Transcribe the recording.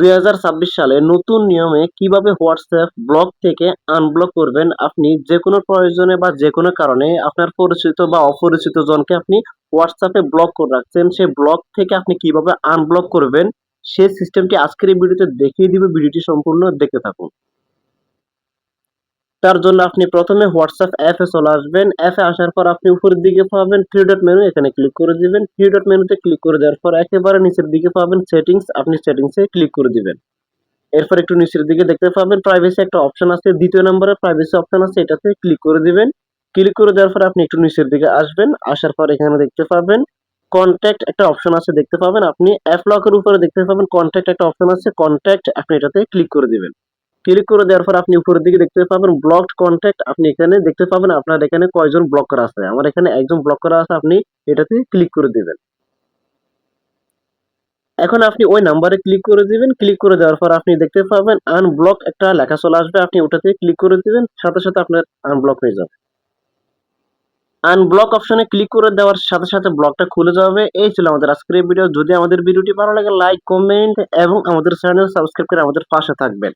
দুই হাজার ছাব্বিশ সালে নতুন নিয়মে কীভাবে হোয়াটসঅ্যাপ ব্লক থেকে আনব্লক করবেন আপনি যে কোনো প্রয়োজনে বা যে কোনো কারণে আপনার পরিচিত বা অপরিচিত জনকে আপনি হোয়াটসঅ্যাপে ব্লক করে রাখছেন সেই ব্লক থেকে আপনি কীভাবে আনব্লক করবেন সেই সিস্টেমটি আজকের এই ভিডিওতে দেখিয়ে দিবে। ভিডিওটি সম্পূর্ণ দেখতে থাকুন। তার জন্য আপনি প্রথমে হোয়াটসঅ্যাপ অ্যাপে চলে আসবেন। অ্যাপে আসার পর আপনি উপরের দিকে পাবেন থ্রি ডট মেনু এখানে ক্লিক করে দিবেন। থ্রি ডট মেনুতে ক্লিক করে দেওয়ার পর একেবারে নিচের দিকে পাবেন সেটিংস আপনি সেটিংসে ক্লিক করে দিবেন। এরপর একটু নিচের দিকে দেখতে পাবেন প্রাইভেসি একটা অপশন আছে, দ্বিতীয় নম্বরে প্রাইভেসি অপশন আছে, এটাতে ক্লিক করে দিবেন। ক্লিক করে দেওয়ার পর আপনি একটু নিচের দিকে আসবেন, আসার পর এখানে দেখতে পাবেন কন্ট্যাক্ট একটা অপশন আছে, দেখতে পাবেন আপনি। অ্যাপ লকের উপরে দেখতে পাবেন কন্ট্যাক্ট একটা অপশন আছে কন্ট্যাক্ট আপনি এটাতে ক্লিক করে দিবেন। ক্লিক করে দেওয়ার পর আপনি উপরের দিকে দেখতে পাবেন ব্লকড কন্ট্যাক্ট আপনি এখানে দেখতে পাবেন আপনার এখানে কয়জন ব্লক করা আছে। আমার এখানে একজন ব্লক করা আছে, আপনি এটাতে ক্লিক করে দেবেন। এখন আপনি ওই নাম্বারে ক্লিক করে দিবেন। ক্লিক করে দেওয়ার পর আপনি দেখতে পাবেন আনব্লক একটা লেখা চলে আসবে। আপনি ওটাতে ক্লিক করে দিবেন, সাথে সাথে আপনার আনব্লক হয়ে যাবে। আনব্লক অপশনে ক্লিক করে দেওয়ার সাথে সাথে ব্লকটা খুলে যাবে। এই ছিল আমাদের আজকের ভিডিও যদি আমাদের ভিডিওটি ভালো লাগে লাইক কমেন্ট এবং আমাদের চ্যানেল সাবস্ক্রাইব করে আমাদের পাশে থাকবেন।